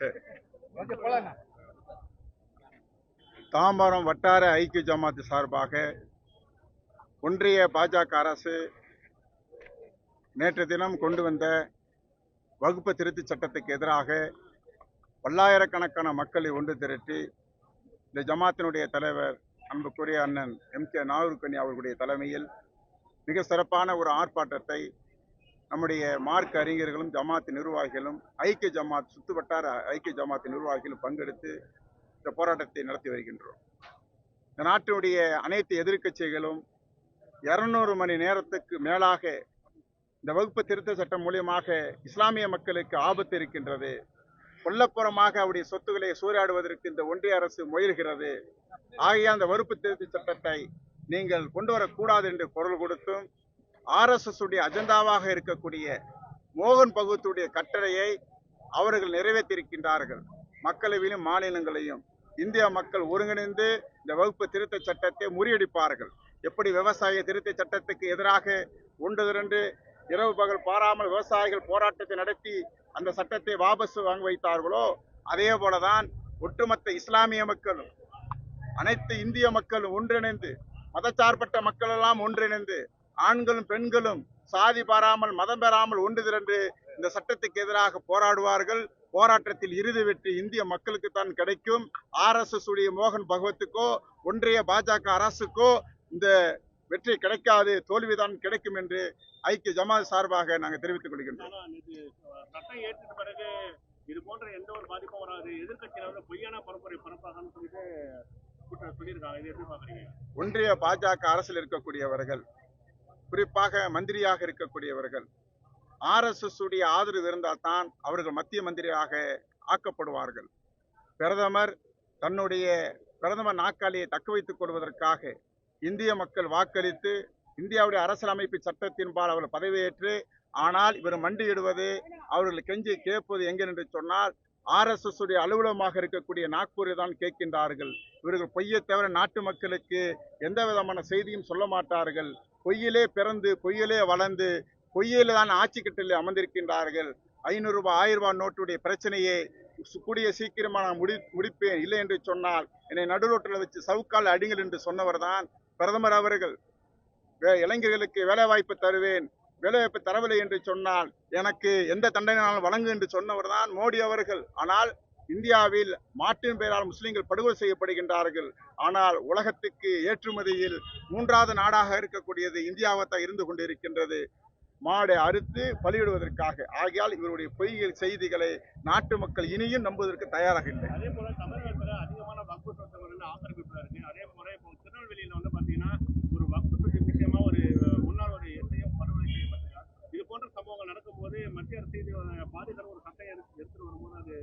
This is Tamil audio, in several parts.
சரி. தாம்பரம் வட்டார ஐக்கிய ஜமாத்து சார்பாக ஒன்றிய பாஜக அரசு நேற்று தினம் கொண்டு வந்த வகுப்பு திருத்தச் சட்டத்துக்கு எதிராக பல்லாயிரக்கணக்கான மக்களை ஒன்று திரட்டி இந்த ஜமாத்தினுடைய தலைவர் அன்புக்குரிய அண்ணன் எம் கே நாகூர்கனி அவர்களுடைய தலைமையில் மிக சிறப்பான ஒரு ஆர்ப்பாட்டத்தை நம்முடைய மார்க் அறிஞர்களும் ஜமாத் நிர்வாகிகளும் ஐக்கிய ஜமாத் சுத்து வட்டார ஐக்கிய ஜமாத் நிர்வாகிகளும் பங்கெடுத்து இந்த போராட்டத்தை நடத்தி வருகின்றோம். இந்த நாட்டினுடைய அனைத்து எதிர்க்கட்சிகளும் இரநூறு மணி நேரத்துக்கு மேலாக இந்த வகுப்பு திருத்த சட்டம் மூலியமாக இஸ்லாமிய மக்களுக்கு ஆபத்து இருக்கின்றது. கொல்லப்புறமாக அவருடைய சொத்துக்களை சூறையாடுவதற்கு இந்த ஒன்றிய அரசு முயல்கிறது. ஆகிய அந்த வகுப்பு திருத்த சட்டத்தை நீங்கள் கொண்டு வரக்கூடாது என்று குரல் கொடுத்தும் ஆர்எஸ்எஸ் உடைய அஜெண்டாவாக இருக்கக்கூடிய மோகன் பகவத்துடைய கட்டளையை அவர்கள் நிறைவேற்றியிருக்கின்றார்கள். மக்களவையிலும் மாநிலங்களையும். இந்திய மக்கள் ஒருங்கிணைந்து இந்த வகுப்பு திருத்த சட்டத்தை முறியடிப்பார்கள். எப்படி விவசாய திருத்த சட்டத்துக்கு எதிராக ஒன்று திரண்டு இரவு பகல் பாராமல் விவசாயிகள் போராட்டத்தை நடத்தி அந்த சட்டத்தை வாபஸ் வாங்க வைத்தார்களோ அதே போலதான் ஒட்டுமொத்த இஸ்லாமிய மக்களும் அனைத்து இந்திய மக்களும் ஒன்றிணைந்து மதச்சார்பற்ற மக்கள் எல்லாம் ஒன்றிணைந்து ஆண்களும் பெண்களும் சாதி பாராமல் மதம் பெறாமல் ஒன்று திரண்டு இந்த சட்டத்துக்கு எதிராக போராடுவார்கள். போராட்டத்தில் இறுதி வெற்றி இந்திய மக்களுக்கு தான் கிடைக்கும். ஆர்எஸ்எஸ் உடைய மோகன் பகவத்துக்கோ ஒன்றிய பாஜக அரசுக்கோ இந்த வெற்றி கிடைக்காது தோல்விதான் கிடைக்கும் என்று ஐக்கிய ஜமாத் சார்பாக நாங்கள் தெரிவித்துக் கொள்கின்றோம். இது போன்ற எந்த ஒரு பாதிப்பும் வராது. வந்து பொய்யான பரப்புரை பரப்பாகன்னு சொல்லிட்டு ஒன்றிய பாஜக அரசில் இருக்கக்கூடியவர்கள் குறிப்பாக மந்திரியாக இருக்கக்கூடியவர்கள். ஆர்எஸ்எஸ் உடைய ஆதரவு இருந்தால் தான் அவர்கள் மத்திய மந்திரியாக ஆக்கப்படுவார்கள். பிரதமர் தன்னுடைய பிரதமர் நாற்காலியை தக்க வைத்துக் கொள்வதற்காக இந்திய மக்கள் வாக்களித்து இந்தியாவுடைய அரசியலமைப்பு சட்டத்தின்பால் அவர்கள் பதவியேற்று ஆனால் இவர் மண்டியிடுவது அவர்கள் கெஞ்சி கேட்பது எங்கே என்று சொன்னால் ஆர்எஸ்எஸ் உடைய அலுவலகமாக இருக்கக்கூடிய நாக்பூரை தான் கேட்கின்றார்கள். இவர்கள் பொய்யை தவிர நாட்டு மக்களுக்கு எந்த விதமான செய்தியும் சொல்ல மாட்டார்கள். பொய்யிலே பிறந்து பொய்யிலே வளர்ந்து பொய்யில தான் ஆட்சி கட்டில் அமர்ந்திருக்கின்றார்கள். ஐநூறு ரூபாய் ஆயிரம் ரூபாய் நோட்டுடைய பிரச்சனையை கூடிய சீக்கிரமாக நான் முடி முடிப்பேன். இல்லை என்று சொன்னால் என்னை நடுரோட்டில் வச்சு சவுக்கால் அடிங்கள் என்று சொன்னவர் தான் பிரதமர் அவர்கள். வே- இளைஞர்களுக்கு வேலைவாய்ப்பு தருவேன். வேலைவாய்ப்பு தரவில்லை என்று சொன்னால் எனக்கு எந்த தண்டனையாலும் வழங்கு என்று சொன்னவர் தான் மோடி அவர்கள். ஆனால் இந்தியாவில் மாட்டின் பெயரால் முஸ்லீம்கள் படுகொலை செய்யப்படுகின்றார்கள். ஆனால் உலகத்துக்கு ஏற்றுமதியில் மூன்றாவது நாடாக இருக்கக்கூடியது இந்தியாவைத்தான் இருந்து கொண்டிருக்கின்றது. மாடை அறுத்து பலியிடுவதற்காக. ஆகையால் இவருடைய பொய் செய்திகளை நாட்டு மக்கள் இனியும் நம்புவதற்கு தயாராக இல்லை. அதே போல தமிழகத்தில் அதிகமான வகுப்பு சொத்துகள் வந்து இருக்கு அதே போல இப்போ வந்து சம்பவங்கள் நடக்கும்போது மத்திய அரசு இது பாதிக்கிற ஒரு சட்டம் எடுத்து எடுத்துட்டு வரும்போது அது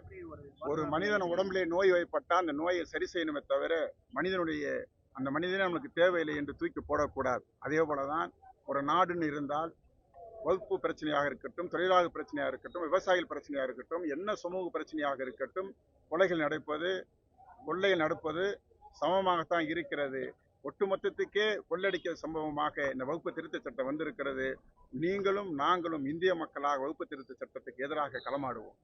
எப்படி ஒரு ஒரு மனிதன் உடம்பிலே நோய் வைப்பட்டால் அந்த நோயை சரி செய்யணுமே தவிர மனிதனுடைய அந்த மனிதனே நமக்கு தேவையில்லை என்று தூக்கி போடக்கூடாது. அதே போலதான் ஒரு நாடுன்னு இருந்தால் வகுப்பு பிரச்சனையாக இருக்கட்டும் தொழிலாளர் பிரச்சனையாக இருக்கட்டும் விவசாயிகள் பிரச்சனையாக இருக்கட்டும் என்ன சமூக பிரச்சனையாக இருக்கட்டும் கொலைகள் நடப்பது கொள்ளைகள் நடப்பது சமமாகத்தான் இருக்கிறது. ஒட்டுமொத்தத்துக்கே கொள்ளடிக்கிற சம்பவமாக இந்த வகுப்பு திருத்த சட்டம் வந்திருக்கிறது. நீங்களும் நாங்களும் இந்திய மக்களாக வகுப்பு திருத்த சட்டத்துக்கு எதிராக களமாடுவோம்.